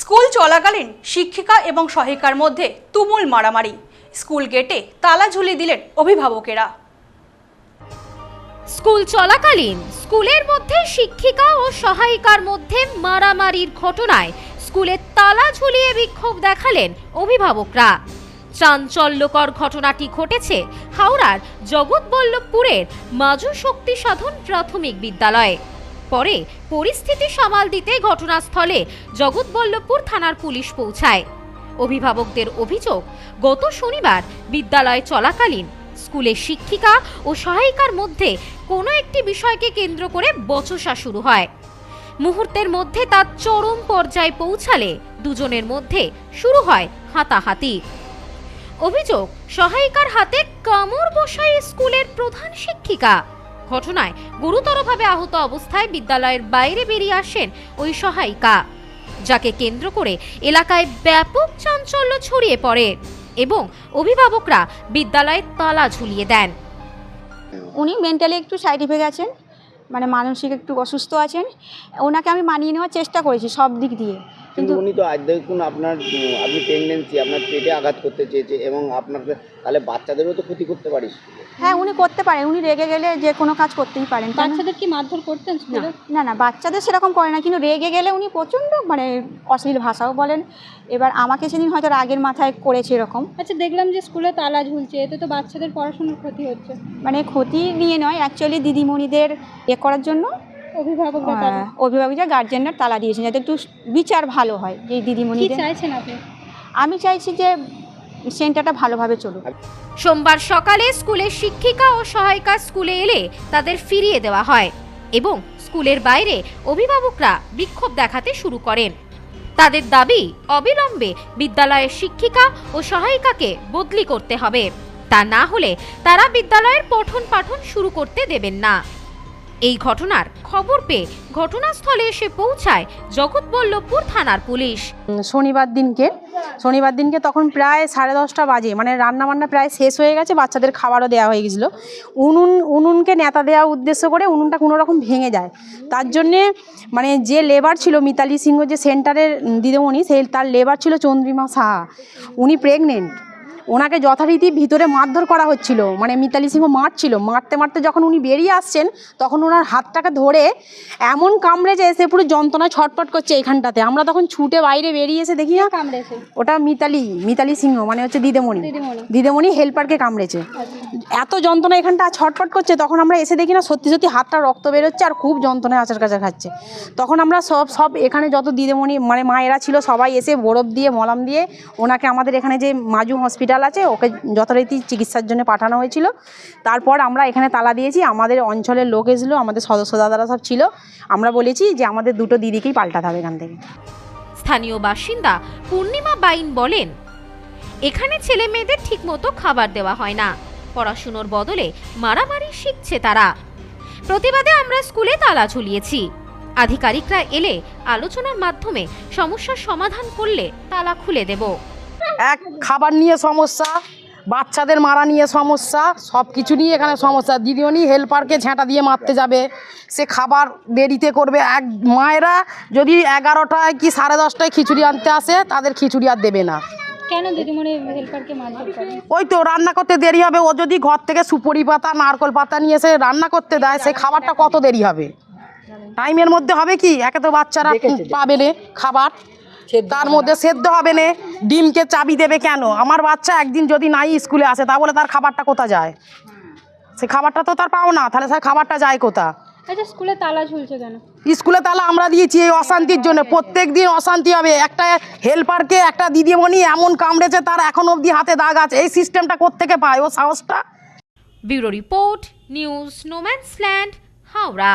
School চলাকালীন শিক্ষিকা এবং সহায়িকার মধ্যে তুমুল মারামারি। স্কুল গেটে তালা ঝুলিয়ে দিলেন অভিভাবকেরা। স্কুল চলাকালীন স্কুলের মধ্যে শিক্ষিকা ও সহায়িকার মধ্যে মারামারির ঘটনায় স্কুলে তালা ঝুলিয়ে বিক্ষোভ দেখালেন অভিভাবকরা। চাঞ্চল্যকর ঘটনাটি ঘটেছে হাওড়ার জগৎবল্লভপুরের মাজু শক্তি সাধন প্রাথমিক বিদ্যালয়ে। পরে পরিস্থিতি সামাল দিতে ঘটনাস্থলে জগৎবল্লভপুর থানার পুলিশ পৌঁছায়। অভিভাবকদের অভিযোগ, গত শনিবার বিদ্যালয় চলাকালীন স্কুলের শিক্ষিকা ও সহায়িকার মধ্যে কোনো একটি বিষয়কে কেন্দ্র করে বচসা শুরু হয়। মুহূর্তের মধ্যে তার চরম পর্যায়ে পৌঁছালে দুজনের মধ্যে শুরু হয় হাতাহাতি। অভিযোগ, সহায়িকার হাতে কামড় বসায় স্কুলের প্রধান শিক্ষিকা। ঘটনায় গুরুতরভাবে আহত অবস্থায় বিদ্যালয়ের বাইরে বেরিয়ে আসেন ওই সহায়িকা, যাকে কেন্দ্র করে এলাকায় ব্যাপক চাঞ্চল্য ছড়িয়ে পড়ে এবং অভিভাবকরা বিদ্যালয়ে তালা ঝুলিয়ে দেন। উনি মেন্টালি একটু সাইড ইফেক্ট আছেন মানে মানসিক একটু অসুস্থ আছেন। ওনাকে আমি মানিয়ে নেওয়ার চেষ্টা করেছি সব দিক দিয়ে। কিন্তু উনি তো আজ দেখুন আপনার আপনি প্রেগনেন্সি আপনার পেটে আঘাত করতে চেয়েছে এবং আপনাকে তাহলে বাচ্চাদেরও তো ক্ষতি করতে পারিস। হ্যাঁ উনি করতে পারেন উনি রেগে গেলে যে কোনো কাজ করতেই পারেন বাচ্চাদের কি মারধর করতেন না না বাচ্চাদের সেরকম করে না কিন্তু রেগে গেলে উনি প্রচণ্ড মানে অশ্লীল ভাষাও বলেন। এবার আমাকে সেদিন হয়তো রাগের মাথায় করেছে এরকম। আচ্ছা দেখলাম যে স্কুলে তালা ঝুলছে এতে তো বাচ্চাদের পড়াশোনার ক্ষতি হচ্ছে। মানে ক্ষতি নিয়ে নয় অ্যাকচুয়ালি দিদিমণিদের এ করার জন্য অভিভাবকরা গার্জেনরা তালা দিয়েছেন যাতে একটু বিচার ভালো হয় যে কি দিদিমণিদের। চাইছেন আপনি? আমি চাইছি যে সেন্টারটা ভালোভাবে চলুক। সোমবার সকালে স্কুলের শিক্ষিকা ও সহায়িকা স্কুলে এলে তাদের ফিরিয়ে দেওয়া হয় এবং স্কুলের বাইরে অভিভাবকরা বিক্ষোভ দেখাতে শুরু করেন। তাদের দাবি অবিলম্বে বিদ্যালয়ের শিক্ষিকা ও সহায়িকাকে বদলি করতে হবে। তা না হলে তারা বিদ্যালয়ের পঠন পাঠন শুরু করতে দেবেন না। এই ঘটনার খবর পেয়ে ঘটনাস্থলে এসে পৌঁছায় জগৎবল্লভপুর থানার পুলিশ। শনিবার দিনকে শনিবার দিনকে তখন প্রায় সাড়ে দশটা বাজে মানে রান্না বান্না প্রায় শেষ হয়ে গেছে, বাচ্চাদের খাবারও দেওয়া হয়ে গেছিল। উনুন, উনুনকে নেতা দেওয়া উদ্দেশ্য করে উনুনটা কোনো রকম ভেঙে যায়। তার জন্যে মানে যে লেবার ছিল মিতালি সিংহ, যে সেন্টারের দিদিমণি, সেই তার লেবার ছিল চন্দ্রিমা সাহা। উনি প্রেগনেন্ট ওনাকে যথারীতি ভিতরে মারধর করা হচ্ছিল। মানে মিতালি সিংহ মারছিল। মারতে মারতে যখন উনি বেরিয়ে আসছেন তখন ওনার হাতটাকে ধরে এমন কামড়েছে এসে পুরো যন্ত্রণায় ছটপট করছে এখানটাতে আমরা তখন ছুটে বাইরে বেরিয়ে এসে দেখি না কামড়েছে? ওটা মিতালি মিতালি সিংহ মানে হচ্ছে দিদেমণি। দিদিমণি। দিদিমণি হেল্পারকে কামড়েছে। আচ্ছা। এত যন্ত্রণা এখানটা ছটপট করছে তখন আমরা এসে দেখি না সত্যি সত্যি হাতটা রক্ত বেরোচ্ছে আর খুব যন্ত্রণায় আচার কাচার খাচ্ছে। তখন আমরা সব সব এখানে যত দিদিমণি মানে মায়েরা ছিল সবাই এসে বরফ দিয়ে মলম দিয়ে ওনাকে আমাদের এখানে যে মাজু হসপিটাল আছে, ওকে যথারীতি চিকিৎসার জন্য পাঠানো হয়েছিল। তারপর আমরা এখানে তালা দিয়েছি, আমাদের অঞ্চলের লোক এসলো, আমাদের সদস্য দাদারা সব ছিল। আমরা বলেছি যে আমাদের দুটো দিদিকেই পাল্টাতে হবে এখান থেকে। স্থানীয় বাসিন্দা পূর্ণিমা বাইন বলেন, এখানে ছেলে মেয়েদের ঠিকমতো খাবার দেওয়া হয় না। পড়াশুনোর বদলে মারামারি শিখছে তারা। প্রতিবাদে আমরা স্কুলে তালা ঝুলিয়েছি। আধিকারিকরা এলে আলোচনার মাধ্যমে সমস্যার সমাধান করলে তালা খুলে দেব। এক খাবার নিয়ে সমস্যা বাচ্চাদের মারা নিয়ে সমস্যা সব কিছু নিয়ে এখানে সমস্যা। দিদিমণি হেল্পারকে ঝেঁটা দিয়ে মারতে যাবে। সে খাবার দেরিতে করবে। এক মায়েরা যদি এগারোটায় কি সাড়ে দশটায় খিচুড়ি আনতে আসে তাদের খিচুড়ি আর দেবে না। কেন দিদিমণি হেল্পারকে ওই তো রান্না করতে দেরি হবে। ও যদি ঘর থেকে সুপরি পাতা নারকল পাতা নিয়ে এসে রান্না করতে দেয় সেই খাবারটা কত দেরি হবে? টাইমের মধ্যে হবে কি? একে তো বাচ্চারা পাবে না খাবার। তার মধ্যে সেদ্ধ হবে না। ডিমকে চাবি দেবে কেন? আমার বাচ্চা একদিন যদি নাই স্কুলে আসে তা বলে তার খাবারটা কোথা যায়? সে খাবারটা তো তার পাও না তাহলে স্যার খাবারটা যায় কোথা আচ্ছা স্কুলে তালা ঝুলছে কেন? স্কুলে তাহলে আমরা দিয়েছি এই অশান্তির জন্য। প্রত্যেক দিন অশান্তি হবে। একটা হেল্পারকে একটা দিদিমণি এমন কামড়েছে তার এখন অবধি হাতে দাগ আছে। এই সিস্টেমটা কোত্থেকে পায়? ও সাহসটা? Bureau report news no man's land Howrah.